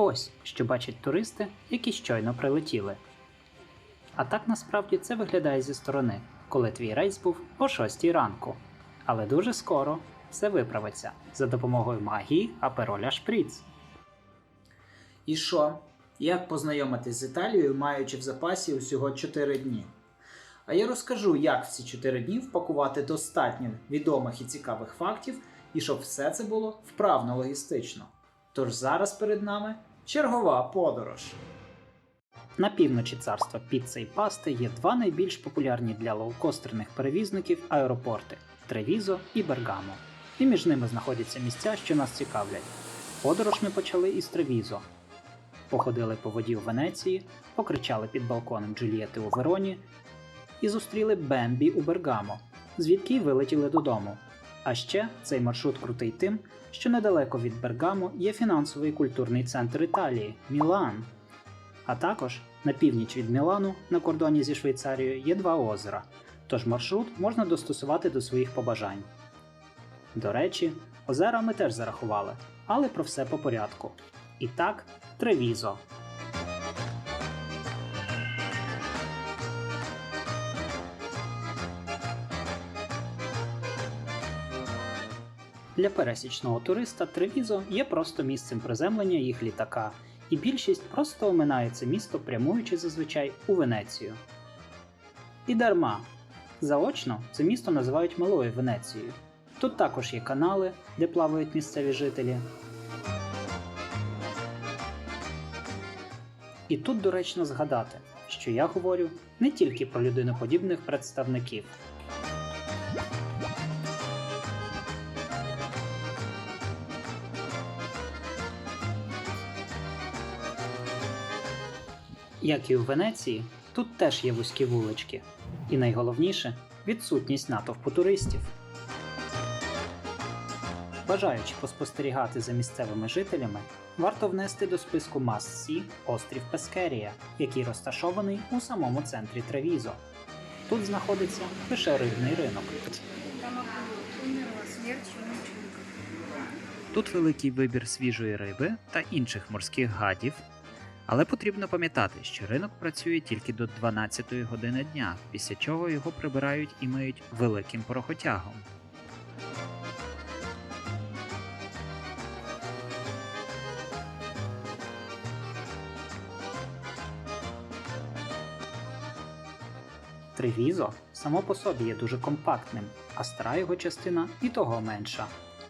Ось що бачать туристи, які щойно прилетіли. А так насправді це виглядає зі сторони, коли твій рейс був о 6 ранку. Але дуже скоро все виправиться за допомогою магії апероля Шприц. І що? Як познайомитись з Італією, маючи в запасі усього 4 дні? А я розкажу, як в ці 4 дні впакувати достатньо відомих і цікавих фактів, і щоб все це було вправно логістично. Тож зараз перед нами чергова подорож. На півночі царства піца і пасти є два найбільш популярні для лоукостерних перевізників аеропорти Тревізо і Бергамо. І між ними знаходяться місця, що нас цікавлять. Подорож ми почали із Тревізо. Походили по воді у Венеції, покричали під балконом Джульєти у Вероні і зустріли Бембі у Бергамо, звідки й вилетіли додому. А ще цей маршрут крутий тим, що недалеко від Бергамо є фінансовий культурний центр Італії Мілан. А також на північ від Мілану на кордоні зі Швейцарією є два озера, тож маршрут можна достосувати до своїх побажань. До речі, озера ми теж зарахували, але про все по порядку. І так, Тревізо. Для пересічного туриста Тревізо є просто місцем приземлення їх літака, і більшість просто оминає це місто, прямуючи зазвичай у Венецію. І дарма. Заочно це місто називають Малою Венецією. Тут також є канали, де плавають місцеві жителі. І тут доречно згадати, що я говорю не тільки про людиноподібних представників. Як і у Венеції, тут теж є вузькі вулички. І найголовніше відсутність натовпу туристів. Бажаючи поспостерігати за місцевими жителями, варто внести до списку Must-See острів Пескерія, який розташований у самому центрі Тревізо. Тут знаходиться лише рибний ринок. Тут великий вибір свіжої риби та інших морських гадів. Але потрібно пам'ятати, що ринок працює тільки до 12 години дня, після чого його прибирають і миють великим порохотягом. Тревізо само по собі є дуже компактним, а стара його частина і того менша.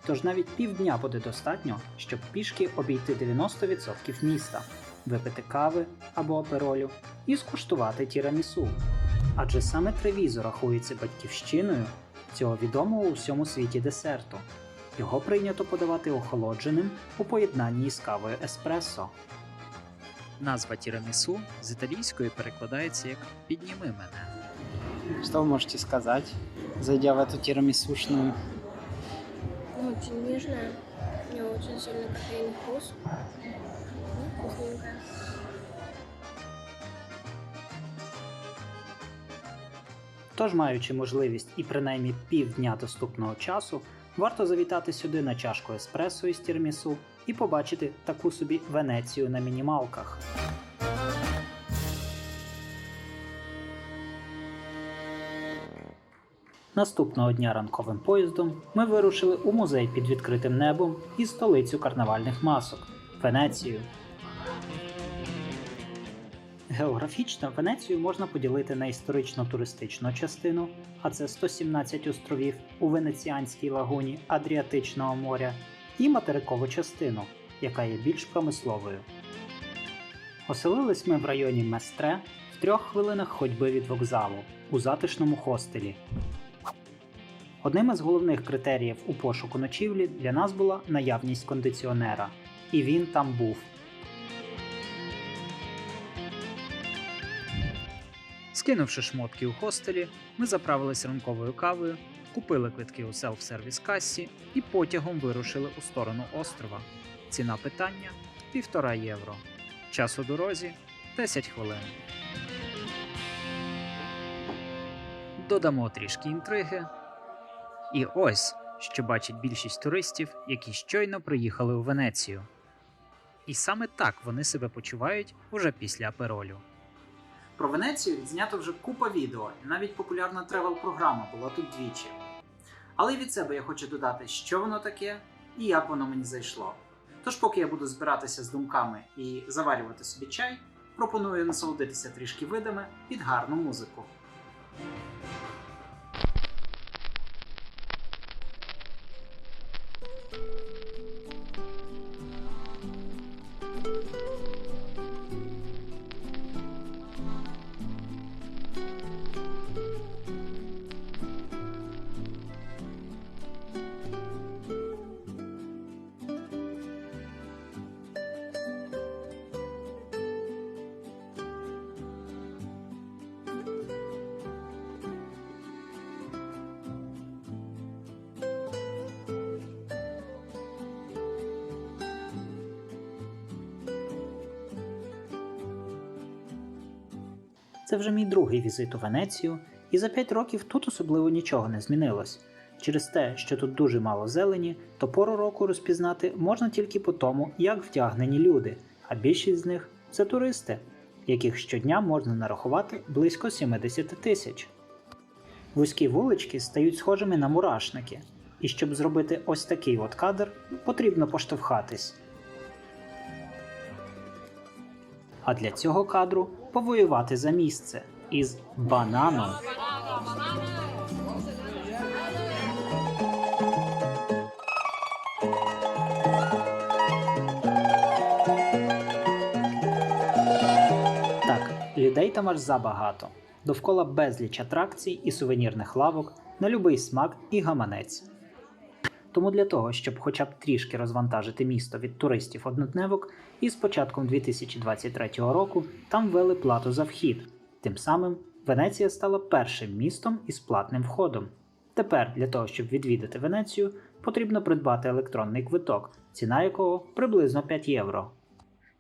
Тож навіть півдня буде достатньо, щоб пішки обійти 90% міста, випити кави або аперолю і скуштувати тірамісу. Адже саме Тревізо рахується батьківщиною цього відомого у всьому світі десерту. Його прийнято подавати охолодженим у поєднанні з кавою еспресо. Назва тірамісу з італійської перекладається як Підніми мене. Что вы можете сказать, зайдя в эту тирамисушную? Ну, очень нежная. У нее очень сильный кофейный вкус. Ну. Тож, маючи можливість і принаймні півдня доступного часу, варто завітати сюди на чашку еспресо із тірмісу і побачити таку собі Венецію на мінімалках. Наступного дня ранковим поїздом ми вирушили у музей під відкритим небом і столицю карнавальних масок Венецію. Географічно Венецію можна поділити на історично-туристичну частину, а це 117 островів у Венеціанській лагуні Адріатичного моря, і материкову частину, яка є більш промисловою. Оселились ми в районі Местре в трьох хвилинах ходьби від вокзалу у затишному хостелі. Одним із головних критеріїв у пошуку ночівлі для нас була наявність кондиціонера, і він там був. Скинувши шмотки у хостелі, ми заправились ранковою кавою, купили квитки у селф-сервіс касі і потягом вирушили у сторону острова. Ціна питання півтора євро. Час у дорозі 10 хвилин. Додамо трішки інтриги. І ось що бачить більшість туристів, які щойно приїхали у Венецію. І саме так вони себе почувають уже після аперолю. Про Венецію знято вже купа відео, і навіть популярна тревел-програма була тут двічі. Але й від себе я хочу додати, що воно таке і як воно мені зайшло. Тож, поки я буду збиратися з думками і заварювати собі чай, пропоную насолодитися трішки видами під гарну музику. Це вже мій другий візит у Венецію, і за 5 років тут особливо нічого не змінилось. Через те, що тут дуже мало зелені, то пору року розпізнати можна тільки по тому, як вдягнені люди, а більшість з них це туристи, яких щодня можна нарахувати близько 70 тисяч. Вузькі вулички стають схожими на мурашники, і щоб зробити ось такий от кадр, потрібно поштовхатись. А для цього кадру повоювати за місце із бананом. Так, людей там аж забагато. Довкола безліч атракцій і сувенірних лавок на любий смак і гаманець. Тому для того, щоб хоча б трішки розвантажити місто від туристів однодневок, із початком 2023 року там ввели плату за вхід. Тим самим Венеція стала першим містом із платним входом. Тепер для того, щоб відвідати Венецію, потрібно придбати електронний квиток, ціна якого приблизно 5 євро.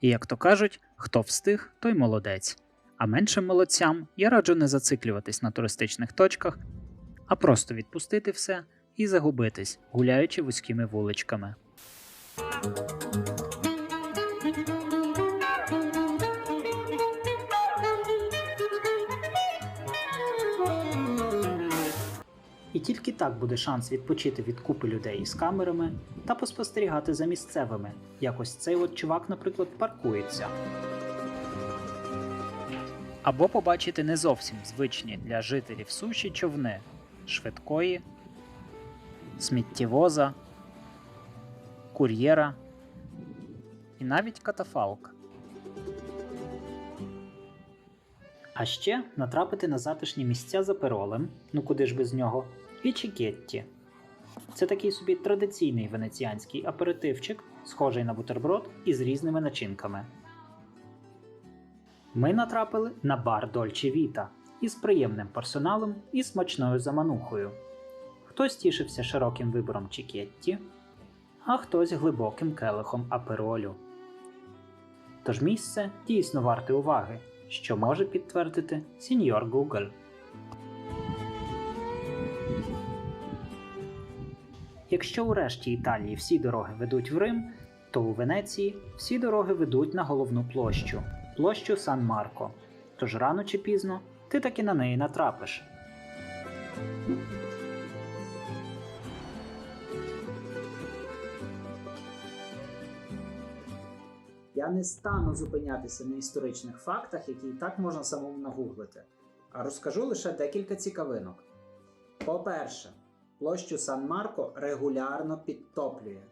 І як то кажуть, хто встиг, той молодець. А меншим молодцям я раджу не зациклюватись на туристичних точках, а просто відпустити все і загубитись, гуляючи вузькими вуличками. І тільки так буде шанс відпочити від купи людей із камерами та поспостерігати за місцевими, як ось цей от чувак, наприклад, паркується. Або побачити не зовсім звичні для жителів суші човни швидкої, сміттєвоза, кур'єра і навіть катафалк. А ще натрапити на затишні місця за перолем, ну куди ж без нього, і чікетті. Це такий собі традиційний венеціанський аперитивчик, схожий на бутерброд із різними начинками. Ми натрапили на бар Дольче Віта із приємним персоналом і смачною заманухою. Хтось тішився широким вибором чікетті, а хтось глибоким келихом аперолю. Тож місце дійсно варте уваги, що може підтвердити сеньор Google. Якщо у решті Італії всі дороги ведуть в Рим, то у Венеції всі дороги ведуть на головну площу площу Сан Марко. Тож рано чи пізно ти таки на неї натрапиш. Не стану зупинятися на історичних фактах, які і так можна самому нагуглити, а розкажу лише декілька цікавинок. По-перше, площу Сан Марко регулярно підтоплює.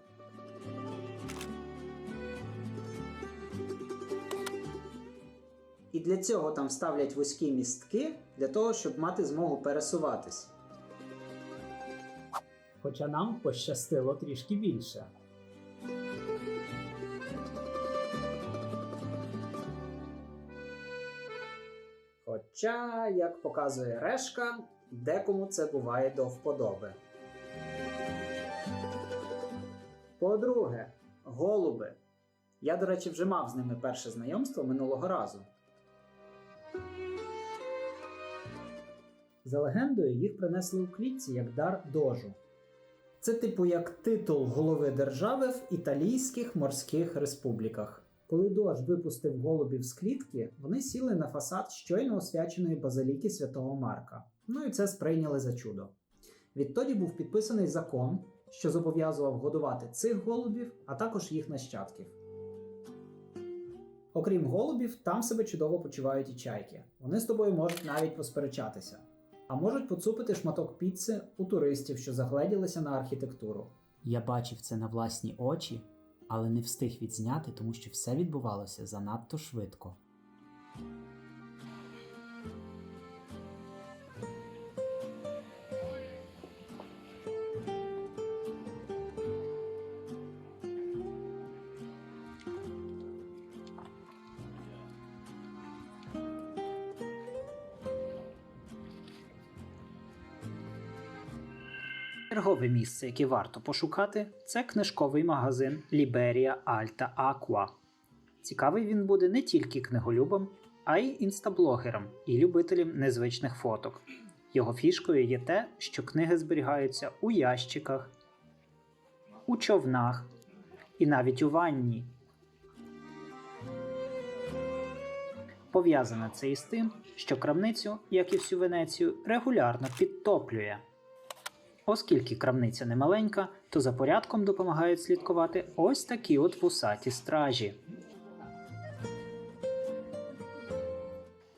І для цього там ставлять вузькі містки для того, щоб мати змогу пересуватись. Хоча нам пощастило трішки більше. Хоча, як показує решка, декому це буває до вподоби. По-друге, голуби. Я, до речі, вже мав з ними перше знайомство минулого разу. За легендою, їх принесли у клітці як дар дожу. Це типу як титул голови держави в італійських морських республіках. Коли дощ випустив голубів з клітки, вони сіли на фасад щойно освяченої базиліки святого Марка. Ну і це сприйняли за чудо. Відтоді був підписаний закон, що зобов'язував годувати цих голубів, а також їх нащадків. Окрім голубів, там себе чудово почувають і чайки. Вони з тобою можуть навіть посперечатися, а можуть поцупити шматок піци у туристів, що загледілися на архітектуру. Я бачив це на власні очі, але не встиг відзняти, тому що все відбувалося занадто швидко. Чергове місце, яке варто пошукати, це книжковий магазин Liberia Alta Aqua. Цікавий він буде не тільки книголюбам, а й інстаблогерам і любителям незвичних фоток. Його фішкою є те, що книги зберігаються у ящиках, у човнах і навіть у ванні. Пов'язане це із тим, що крамницю, як і всю Венецію, регулярно підтоплює. Оскільки крамниця не маленька, то за порядком допомагають слідкувати ось такі от вусаті стражі.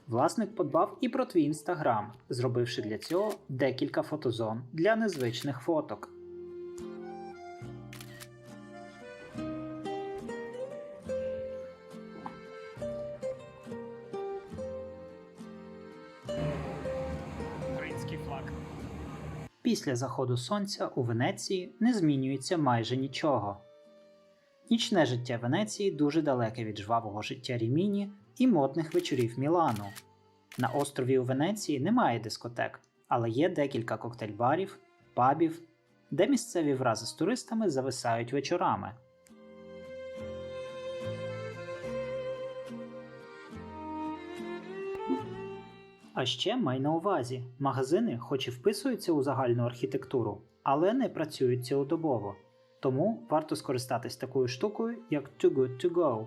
Власник подбав і про твій інстаграм, зробивши для цього декілька фотозон для незвичних фоток. Після заходу сонця у Венеції не змінюється майже нічого. Нічне життя Венеції дуже далеке від жвавого життя Ріміні і модних вечорів Мілану. На острові у Венеції немає дискотек, але є декілька коктейльбарів, пабів, де місцеві врази з туристами зависають вечорами. А ще май на увазі, магазини, хоч і вписуються у загальну архітектуру, але не працюють цілодобово. Тому варто скористатись такою штукою, як Too Good To Go.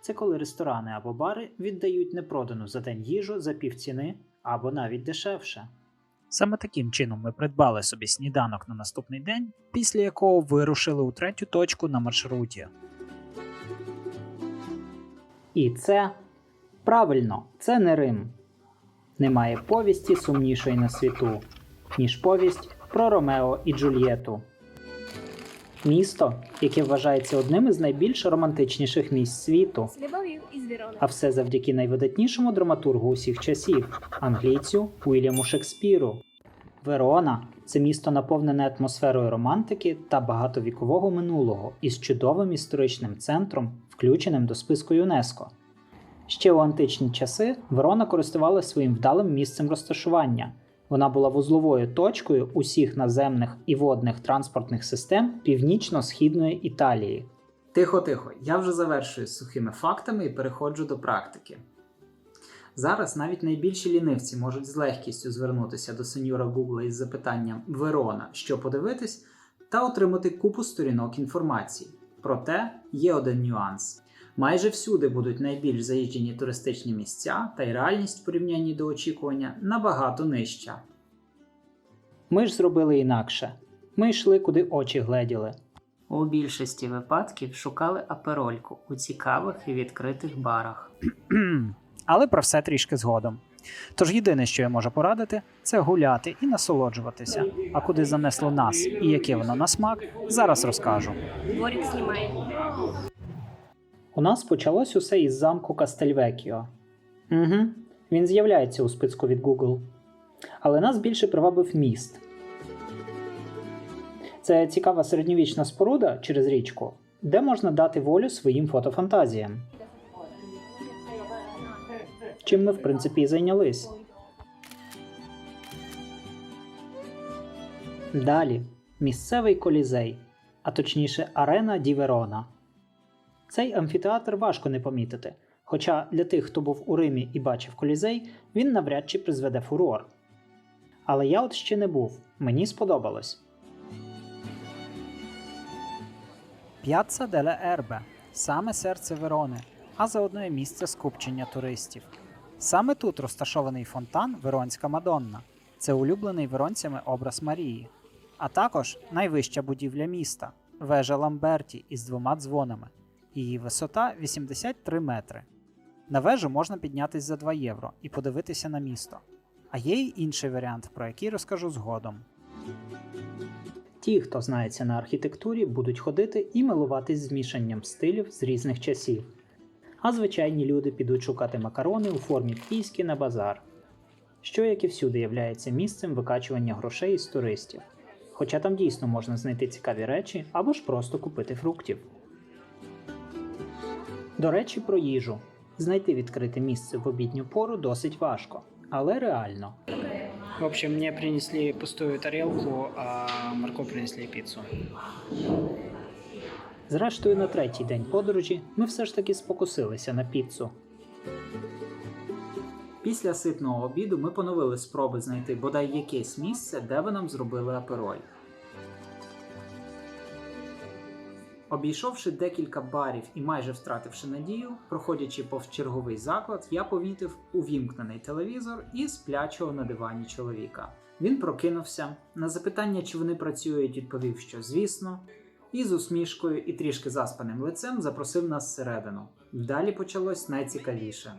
Це коли ресторани або бари віддають непродану за день їжу за півціни або навіть дешевше. Саме таким чином ми придбали собі сніданок на наступний день, після якого вирушили у третю точку на маршруті. І це правильно, це не Рим. Немає повісті сумнішої на світу, ніж повість про Ромео і Джульєту. Місто, яке вважається одним із найбільш романтичніших місць світу, а все завдяки найвидатнішому драматургу усіх часів англійцю Уільяму Шекспіру. Верона це місто наповнене атмосферою романтики та багатовікового минулого із чудовим історичним центром, включеним до списку ЮНЕСКО. Ще у античні часи Верона користувалася своїм вдалим місцем розташування. Вона була вузловою точкою усіх наземних і водних транспортних систем північно-східної Італії. Тихо, тихо, я вже завершую з сухими фактами і переходжу до практики. Зараз навіть найбільші лінивці можуть з легкістю звернутися до сеньора Гугла із запитанням Верона, що подивитись, та отримати купу сторінок інформації. Проте є один нюанс. Майже всюди будуть найбільш заїжджені туристичні місця, та й реальність в порівнянні до очікування набагато нижча. Ми ж зробили інакше. Ми йшли, куди очі гледіли. У більшості випадків шукали аперольку у цікавих і відкритих барах. Але про все трішки згодом. Тож єдине, що я можу порадити, це гуляти і насолоджуватися. А куди занесло нас і яке воно на смак, зараз розкажу. Дворик снимаем. У нас почалось усе із замку Кастельвекіо. Угу, він з'являється у списку від Google. Але нас більше привабив міст. Це цікава середньовічна споруда через річку, де можна дати волю своїм фотофантазіям. Чим ми, в принципі, і зайнялись. Далі місцевий колізей, а точніше арена Ді Верона. Цей амфітеатр важко не помітити, хоча для тих, хто був у Римі і бачив колізей, він навряд чи призведе фурор. Але я от ще не був, мені сподобалось. П'яцца деле Ербе саме серце Верони, а заодно і місце скупчення туристів. Саме тут розташований фонтан Веронська Мадонна. Це улюблений веронцями образ Марії, а також найвища будівля міста вежа Ламберті із двома дзвонами. Її висота 83 метри. На вежу можна піднятися за 2 євро і подивитися на місто. А є й інший варіант, про який розкажу згодом. Ті, хто знається на архітектурі, будуть ходити і милуватись змішанням стилів з різних часів. А звичайні люди підуть шукати макарони у формі кійські на базар, що, як і всюди, являється місцем викачування грошей із туристів. Хоча там дійсно можна знайти цікаві речі або ж просто купити фруктів. До речі, про їжу. Знайти відкрите місце в обідню пору досить важко, але реально. В общем, мне принесли пустую тарелку, а Марко принесли пиццу. Зрештою, на третій день подорожі ми все ж таки спокусилися на піцу. Після ситного обіду ми поновили спроби знайти бодай якесь місце, де би нам зробили апероль. Обійшовши декілька барів і майже втративши надію, проходячи повз черговий заклад, я помітив увімкнений телевізор і сплячого на дивані чоловіка. Він прокинувся. На запитання, чи вони працюють, відповів, що звісно, і з усмішкою і трішки заспаним лицем запросив нас всередину. Далі почалось найцікавіше.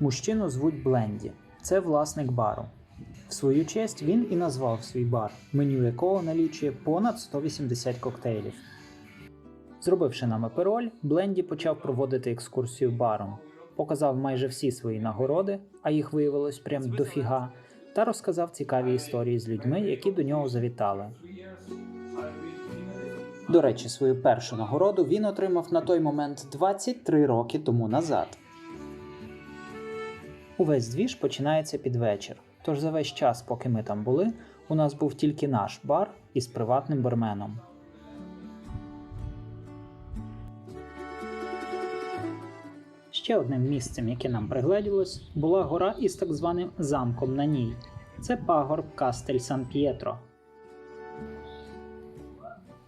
Мужчину звуть Бленді, це власник бару. В свою честь він і назвав свій бар, меню якого налічує понад 180 коктейлів. Зробивши нам апероль, Бленді почав проводити екскурсію баром, показав майже всі свої нагороди, а їх виявилось прям дофіга, та розказав цікаві історії з людьми, які до нього завітали. До речі, свою першу нагороду він отримав на той момент 23 роки тому назад. Увесь двіж починається під вечір. Тож за весь час, поки ми там були, у нас був тільки наш бар із приватним барменом. Ще одним місцем, яке нам пригледілось, була гора із так званим замком на ній. Це пагорб Кастель Сан П'єтро.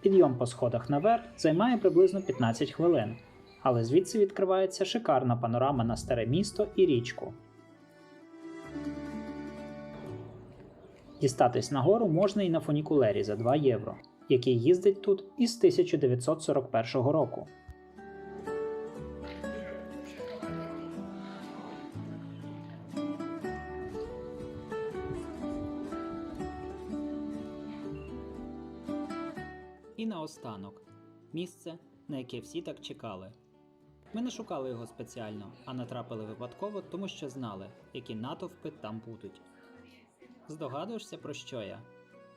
Підйом по сходах наверх займає приблизно 15 хвилин, але звідси відкривається шикарна панорама на старе місто і річку. Дістатись нагору можна і на фунікулері за 2 євро, який їздить тут із 1941 року. І місце, на яке всі так чекали. Ми не шукали його спеціально, а натрапили випадково, тому що знали, які натовпи там будуть. Здогадуєшся, про що я?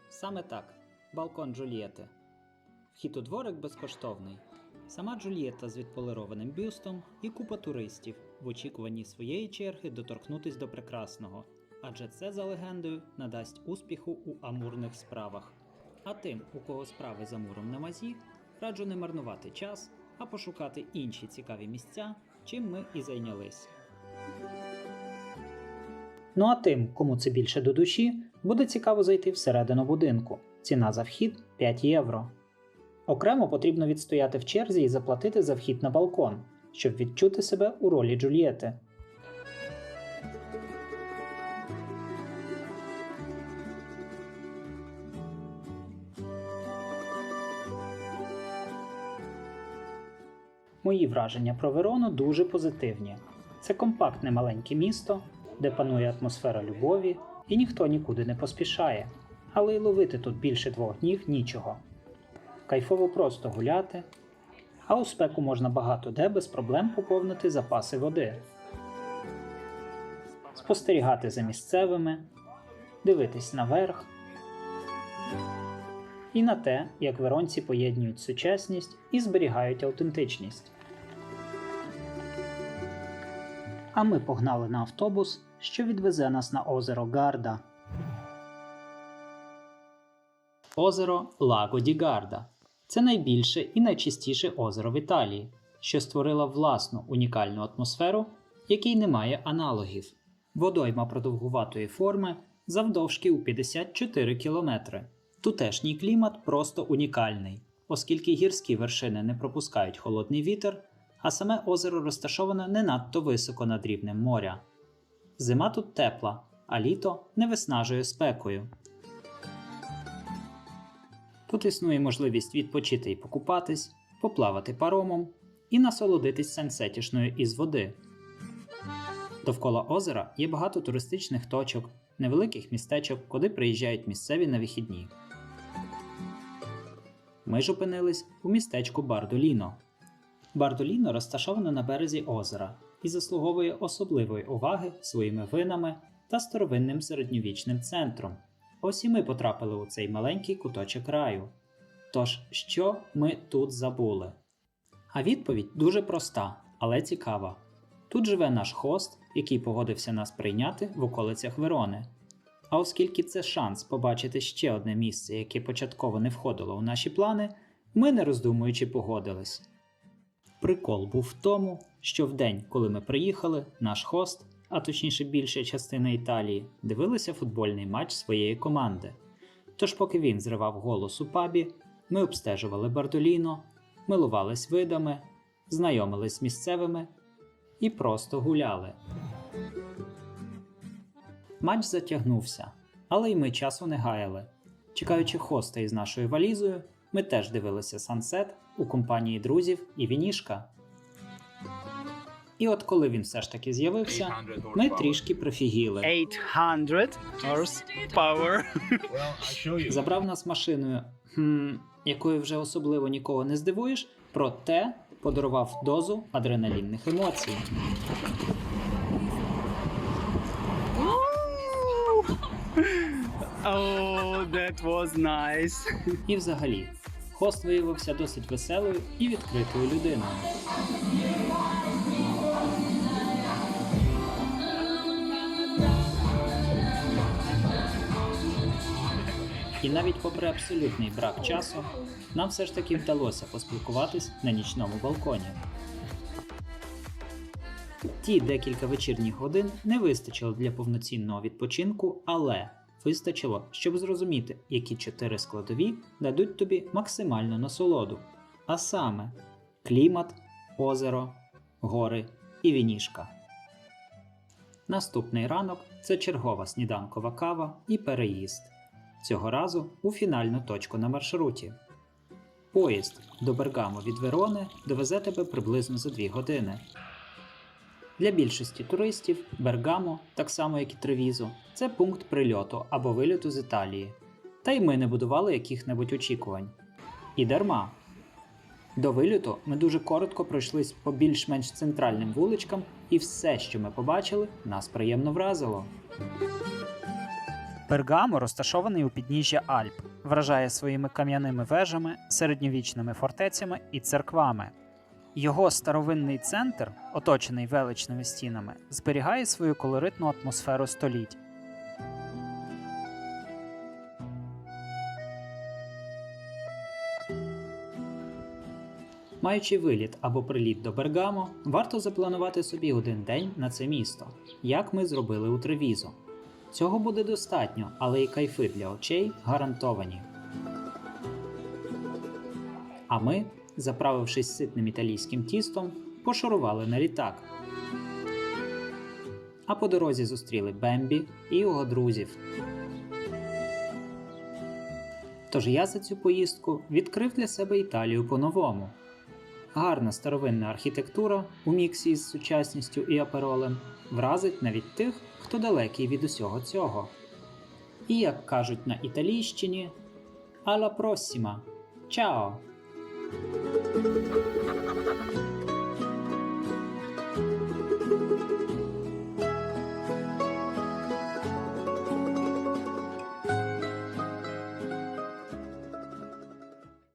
Саме так: балкон Джульєти. Вхід у дворик безкоштовний. Сама Джульєта з відполированим бюстом і купа туристів в очікуванні своєї черги доторкнутись до прекрасного, адже це за легендою надасть успіху у амурних справах. А тим, у кого справи за муром на мазі, раджу не марнувати час, а пошукати інші цікаві місця, чим ми і зайнялись. Ну а тим, кому це більше до душі, буде цікаво зайти всередину будинку. Ціна за вхід 5 євро. Окремо потрібно відстояти в черзі і заплатити за вхід на балкон, щоб відчути себе у ролі Джульєти. Мої враження про Верону дуже позитивні. Це компактне маленьке місто, де панує атмосфера любові, і ніхто нікуди не поспішає. Але й ловити тут більше двох днів нічого. Кайфово просто гуляти, а у спеку можна багато де без проблем поповнити запаси води, спостерігати за місцевими, дивитись наверх і на те, як веронці поєднують сучасність і зберігають автентичність. А ми погнали на автобус, що відвезе нас на озеро Гарда. Озеро Лаго ді Гарда це найбільше і найчистіше озеро в Італії, що створило власну унікальну атмосферу, якій немає аналогів. Водойма продовгуватої форми завдовжки у 54 кілометри. Тутешній клімат просто унікальний. оскільки гірські вершини не пропускають холодний вітер, а саме озеро розташоване не надто високо над рівнем моря. Зима тут тепла, а літо не виснажує спекою. Тут існує можливість відпочити і покупатись, поплавати паромом і насолодитись сенсетішною із води. Довкола озера є багато туристичних точок, невеликих містечок, куди приїжджають місцеві на вихідні. Ми ж опинились у містечку Бардоліно. Бардоліно розташоване на березі озера і заслуговує особливої уваги своїми винами та старовинним середньовічним центром. Ось і ми потрапили у цей маленький куточок раю. Тож, що ми тут забули? А відповідь дуже проста, але цікава. Тут живе наш хост, який погодився нас прийняти в околицях Верони. А оскільки це шанс побачити ще одне місце, яке початково не входило у наші плани, ми не роздумуючи погодились. Прикол був в тому, що в день, коли ми приїхали, наш хост, а точніше більша частина Італії, дивилися футбольний матч своєї команди. Тож, поки він зривав голос у пабі, ми обстежували Бардоліно, милувались видами, знайомились з місцевими і просто гуляли. Матч затягнувся, але й ми часу не гаяли. Чекаючи хоста із нашою валізою, ми теж дивилися сансет у компанії друзів і вінішка. І от коли він все ж таки з'явився, ми трішки прифігіли. 800 horsepower. Забрав нас машиною, хм, якою вже особливо нікого не здивуєш, проте подарував дозу адреналінних емоцій. Oh, that was nice. І взагалі, хост виявився досить веселою і відкритою людиною. І навіть попри абсолютний брак часу, нам все ж таки вдалося поспілкуватись на нічному балконі. Ті декілька вечірніх годин не вистачило для повноцінного відпочинку, але вистачило, щоб зрозуміти, які чотири складові дадуть тобі максимальну насолоду. А саме клімат, озеро, гори і вінішка. Наступний ранок це чергова сніданкова кава і переїзд. Цього разу у фінальну точку на маршруті. Поїзд до Бергамо від Верони довезе тебе приблизно за 2 години. Для більшості туристів Бергамо, так само як і Тревізо, це пункт прильоту або вильоту з Італії. Та й ми не будували яких-небудь очікувань. І дарма. До вильоту ми дуже коротко пройшлись по більш-менш центральним вуличкам, і все, що ми побачили, нас приємно вразило. Бергамо розташований у підніжжя Альп, вражає своїми кам'яними вежами, середньовічними фортецями і церквами. Його старовинний центр, оточений величними стінами, зберігає свою колоритну атмосферу століть. Маючи виліт або приліт до Бергамо, варто запланувати собі один день на це місто, як ми зробили у Тревізо. Цього буде достатньо, але і кайфи для очей гарантовані. А ми, заправившись ситним італійським тістом, пошурували на літак. А по дорозі зустріли Бембі і його друзів. Тож я за цю поїздку відкрив для себе Італію по-новому. Гарна старовинна архітектура у міксі із сучасністю і аперолем вразить навіть тих, хто далекий від усього цього. І як кажуть на італійщині, «Alla prossima! Ciao! Thank you.